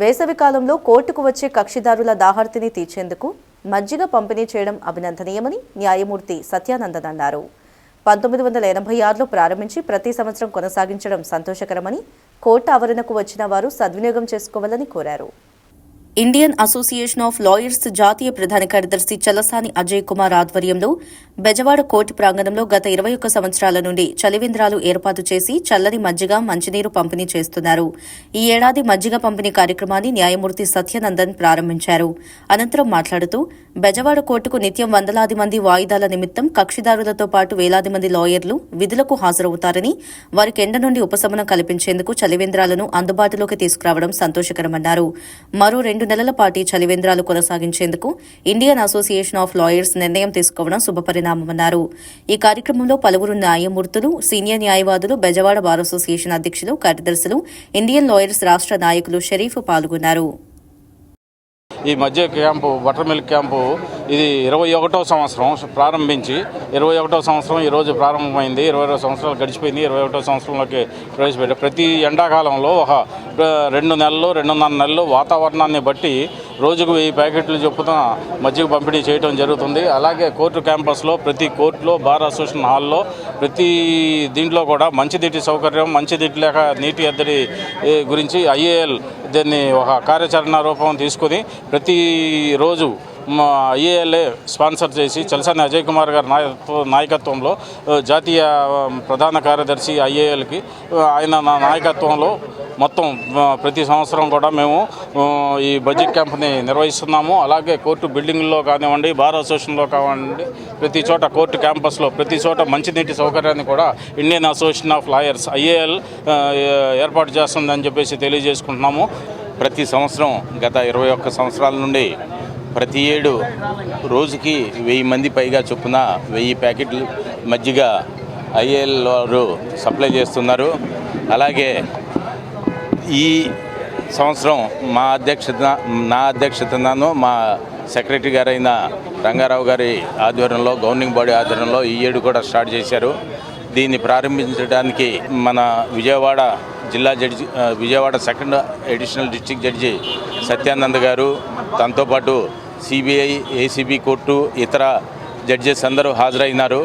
వేసవి కాలంలో కోర్టుకు వచ్చే కక్షిదారుల దాహార్తిని తీర్చేందుకు మజ్జిగ పంపిణీ చేయడం అభినందనీయమని న్యాయమూర్తి సత్యానందన్ అన్నారు. పంతొమ్మిది వందల ఎనభై ఆరులో ప్రారంభించి ప్రతి సంవత్సరం కొనసాగించడం సంతోషకరమని కోర్టు ఆవరణకు వచ్చిన వారు సద్వినియోగం చేసుకోవాలని కోరారు. ఇండియన్ అసోసియేషన్ ఆఫ్ లాయర్స్ జాతీయ ప్రధాన కార్యదర్శి చలసాని అజయ్ కుమార్ ఆధ్వర్యంలో బెజవాడ కోర్టు ప్రాంగణంలో గత ఇరవై ఒక్క సంవత్సరాల నుండి చలివేంద్రాలు ఏర్పాటు చేసి చల్లని మజ్జిగ మంచినీరు పంపిణీ చేస్తున్నారు. ఈ ఏడాది మజ్జిగ పంపిణీ కార్యక్రమాన్ని న్యాయమూర్తి సత్యనందన్ ప్రారంభించారు. అనంతరం మాట్లాడుతూ బెజవాడ కోర్టుకు నిత్యం వందలాది మంది వాయిదాల నిమిత్తం కక్షిదారులతో పాటు వేలాది మంది లాయర్లు విధులకు హాజరవుతారని వారికి ఎండ నుండి ఉపశమనం కల్పించేందుకు చలివేంద్రాలను అందుబాటులోకి తీసుకురావడం సంతోషకరమన్నారు. మరో రెండు రెండు నెలల పాటు చలివేంద్రాలు కొనసాగించేందుకు ఇండియన్ అసోసియేషన్ ఆఫ్ లాయర్స్ నిర్ణయం తీసుకోవడం శుభపరిణామమన్నారు ఈ కార్యక్రమంలో పలువురు న్యాయమూర్తులు సీనియర్ న్యాయవాదులు బెజవాడ బార్ అసోసియేషన్ అధ్యక్షులు కార్యదర్శులు ఇండియన్ లాయర్స్ రాష్ట్ర నాయకులు షరీఫ్ పాల్గొన్నారు. ఈ మధ్య క్యాంపు బటర్ మిల్క్ క్యాంపు ఇది ఇరవై ఒకటో సంవత్సరం ప్రారంభించి ఇరవై ఒకటో సంవత్సరం ఈరోజు ప్రారంభమైంది ఇరవై రెండు సంవత్సరాలు గడిచిపోయింది ఇరవై ఒకటో సంవత్సరంలోకి ప్రవేశపెట్టారు. ప్రతి ఎండాకాలంలో ఒక రెండు నెలలు రెండున్నర నెలలు వాతావరణాన్ని బట్టి రోజుకు వెయ్యి ప్యాకెట్లు చొప్పున మజ్జిగ పంపిణీ చేయడం జరుగుతుంది. అలాగే కోర్టు క్యాంపస్లో ప్రతి కోర్టులో బార్ అసోసియేషన్ హాల్లో ప్రతి దీంట్లో కూడా మంచినీటి సౌకర్యం మంచినీటి లేక నీటి ఎద్దడి గురించి ఐఏఎల్ దీన్ని ఒక కార్యాచరణ రూపం తీసుకుని ప్రతిరోజు మా స్పాన్సర్ చేసి చలసాని అజయ్ కుమార్ గారి నాయకత్వ నాయకత్వంలో జాతీయ ప్రధాన కార్యదర్శి ఐఏఎల్కి ఆయన నా నాయకత్వంలో మొత్తం ప్రతి సంవత్సరం కూడా మేము ఈ బడ్జెట్ క్యాంప్ని నిర్వహిస్తున్నాము. అలాగే కోర్టు బిల్డింగ్లో కానివ్వండి బార్ అసోసియేషన్లో కానివ్వండి ప్రతి చోట కోర్టు క్యాంపస్లో ప్రతి చోట మంచినీటి సౌకర్యాన్ని కూడా Indian association of lawyers IAL ఏర్పాటు చేస్తుందని చెప్పేసి తెలియజేసుకుంటున్నాము. ప్రతి సంవత్సరం గత ఇరవై ఒక్క సంవత్సరాల నుండి ప్రతి ఏడు రోజుకి వెయ్యి మంది పైగా చొప్పున వెయ్యి ప్యాకెట్లు మజ్జిగ ఐఏఎల్ వారు సప్లై చేస్తున్నారు. అలాగే ఈ సంవత్సరం మా అధ్యక్షత నా అధ్యక్షతను మా సెక్రటరీ గారైన రంగారావు గారి ఆధ్వర్యంలో గవర్నింగ్ బాడీ ఆధ్వర్యంలో ఈ ఏడు కూడా స్టార్ట్ చేశారు. దీన్ని ప్రారంభించడానికి మన విజయవాడ జిల్లా judge Vijayawada second additional district judge Satyanand గారు దాంతోపాటు సిబిఐ ఏసీబీ కోర్టు ఇతర జడ్జెస్ అందరూ హాజరైనారు.